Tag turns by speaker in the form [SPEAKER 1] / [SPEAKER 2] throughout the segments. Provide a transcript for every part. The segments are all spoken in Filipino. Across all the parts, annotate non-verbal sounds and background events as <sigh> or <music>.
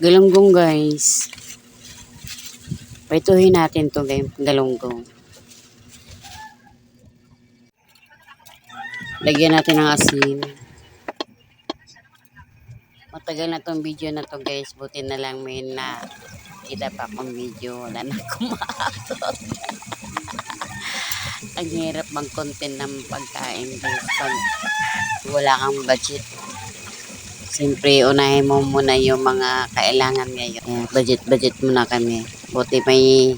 [SPEAKER 1] Galunggong guys. Prituhin natin to galunggong. Lagyan natin ng asin. Matagal na tong video na to guys. Buti na lang may na kita pa akong video. Wala na ma-upload. <laughs> Ang hirap mang content ng pagkain guys. Pag wala kang budget. Siyempre, unahin mo muna yung mga kailangan ngayon. Kaya budget-budget muna kami. Buti may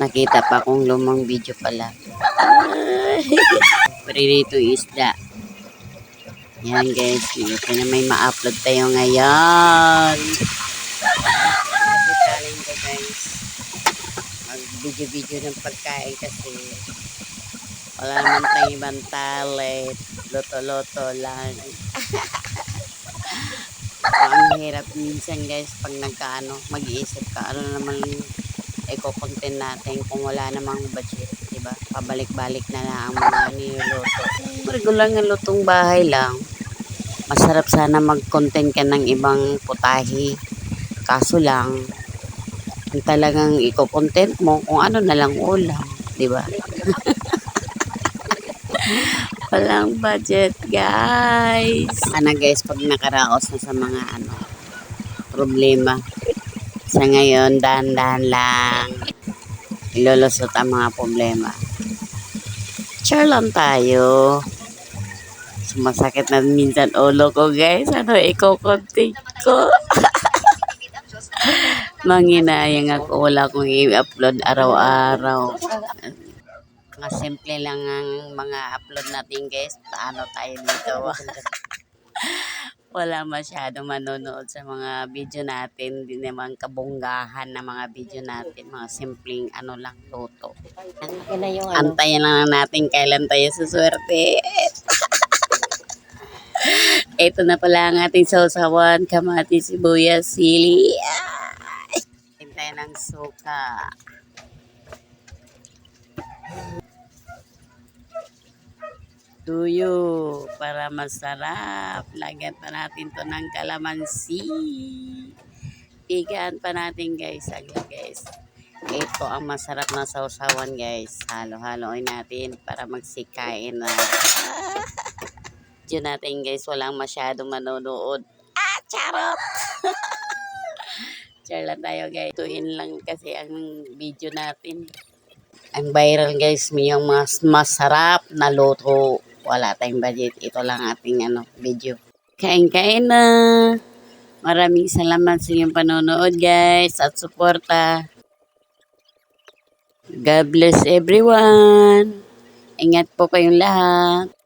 [SPEAKER 1] nakita pa kong lumang video pala. <laughs> Pririto isda. Yan guys, ito na may ma-upload tayo ngayon. Challenge ko guys. Mag-video-video ng pagkain kasi wala naman tayong ibang talent. Loto-loto lang. <laughs> ang hirap minsan guys pag nagkaano, mag-iisip ka, ano naman eco-content natin kung wala namang budget, di ba? Pabalik-balik na lang ang mga niluluto. Regular nga lutong bahay lang. Masarap sana mag-content ka ng ibang putahe. Kaso lang, ang talagang eco-content mo kung ano na lang ulam, di ba? <laughs> Walang budget, guys. Sana guys, pag nakaraos na sa mga ano, problema. Sa ngayon, dahan-dahan lang. Ilulusot ang mga problema. Char lang tayo. Sumasakit na minsan ulo ko, guys. Ano, iko-content ko. <laughs> Manginayang ako. Wala kong i-upload araw-araw mga simple lang ang mga upload natin guys. Paano tayo dito? <laughs> Wala masyado manonood sa mga video natin. Hindi naman kabunggahan na mga video natin. Mga simpleng ano lang, luto.
[SPEAKER 2] Yung ano.
[SPEAKER 1] Antayin lang natin kailan tayo suswerte. <laughs> Ito na pala ang ating sausawan, kamatis, sibuyas, sili. Ay! Hintay ng suka. Tuyo para masarap. Lagyan pa natin to ng kalamansi. Pigaan pa natin guys. Saglit guys. Ito ang masarap na sausawan guys. Halo-haloin natin para magsikain na. <laughs> Diyan natin guys. Walang masyadong manonood. Ah, charot! <laughs> Char lang tayo guys. Tuin lang kasi ang video natin. Ang viral guys, may yung mas masarap na luto. Wala tayong budget. Ito lang ating ano, video. Kain-kain na. Maraming salamat sa inyong panonood guys at suporta. God bless everyone. Ingat po kayong lahat.